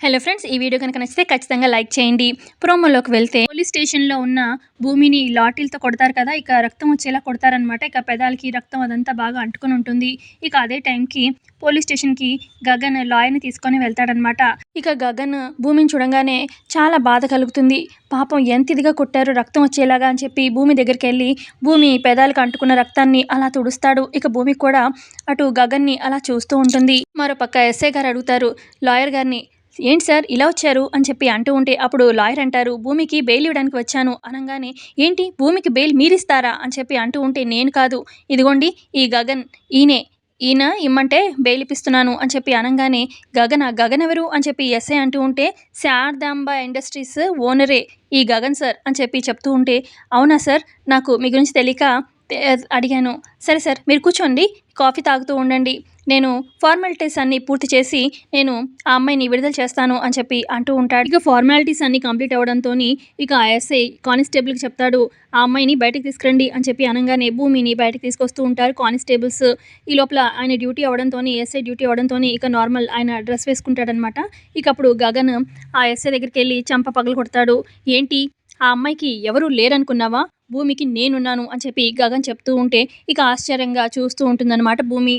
Hello friends ఈ video కనుక నచ్చితే ఖచ్చితంగా లైక్ చేయండి. ప్రోమోలోకి వెళ్తే పోలీస్ స్టేషన్లో ఉన్న భూమిని లాటిల్తో కొడతారు కదా ఇక రక్తం వచ్చేలా కొడతారనమాట ఇక పెదాలకి రక్తం అదంతా బాగా అంటుకొని ఉంటుంది. ఇక అదే టైంకి పోలీస్ స్టేషన్కి గగన్ లాయర్ని తీసుకొని వెళ్తాడనమాట ఇక గగన్ భూమిని చూడంగానే చాలా బాధ కలుగుతుంది. పాపం ఎంత ఇదిగా కొట్టారు రక్తం వచ్చేలాగా అని చెప్పి భూమి దగ్గరికి వెళ్ళి భూమి పెదాలకు అంటుకున్న రక్తాన్ని అలా తుడుస్తాడు. ఇక భూమి కూడా అటు గగన్ని అలా చూస్తూ ఉంటుంది. మరోపక్క ఎస్ఐ గారు అడుగుతారు లాయర్ గారిని ఏంటి సార్ ఇలా వచ్చారు? అని చెప్పి అంటూ ఉంటే అప్పుడు లాయర్ అంటారు భూమికి బెయిల్ ఇవ్వడానికి వచ్చాను. అనగానే ఏంటి? భూమికి బెయిల్ మీరిస్తారా? అని చెప్పి అంటూ ఉంటే నేను కాదు. ఇదిగోండి ఈ గగన్ ఈయనే ఈయన ఇమ్మంటే బెయిల్ ఇప్పిస్తున్నాను. అని చెప్పి అనగానే గగన్ ఆ గగన్ ఎవరు? అని చెప్పి ఎస్ఐ అంటూ ఉంటే శారదాంబ ఇండస్ట్రీస్ ఓనరే ఈ గగన్ సార్. అని చెప్పి చెప్తూ ఉంటే అవునా సార్ నాకు మీ గురించి తెలియక అడిగాను. సరే సార్ మీరు కూర్చోండి కాఫీ తాగుతూ ఉండండి. నేను ఫార్మాలిటీస్ అన్ని పూర్తి చేసి నేను ఆ అమ్మాయిని విడుదల చేస్తాను అని చెప్పి అంటూ ఉంటాడు. ఇక ఫార్మాలిటీస్ అన్ని కంప్లీట్ అవ్వడంతో ఇక ఆ ఎస్ఐ కానిస్టేబుల్కి చెప్తాడు ఆ అమ్మాయిని బయటకు తీసుకురండి అని చెప్పి అనగానే భూమిని బయటకు తీసుకొస్తూ ఉంటారు కానిస్టేబుల్స్ ఈ లోపల ఆయన డ్యూటీ అవ్వడంతో ఎస్ఐ డ్యూటీ అవ్వడంతో ఇక నార్మల్ ఆయన డ్రెస్ వేసుకుంటాడనమాట. ఇక అప్పుడు గగన్ ఆ ఎస్ఐ దగ్గరికి వెళ్ళి చంప పగలు కొడతాడు. ఏంటి? ఆ అమ్మాయికి ఎవరూ లేరనుకున్నావా? భూమికి నేనున్నాను అని చెప్పి గగన్ చెప్తూ ఉంటే ఇక ఆశ్చర్యంగా చూస్తూ ఉంటుందన్నమాట భూమి.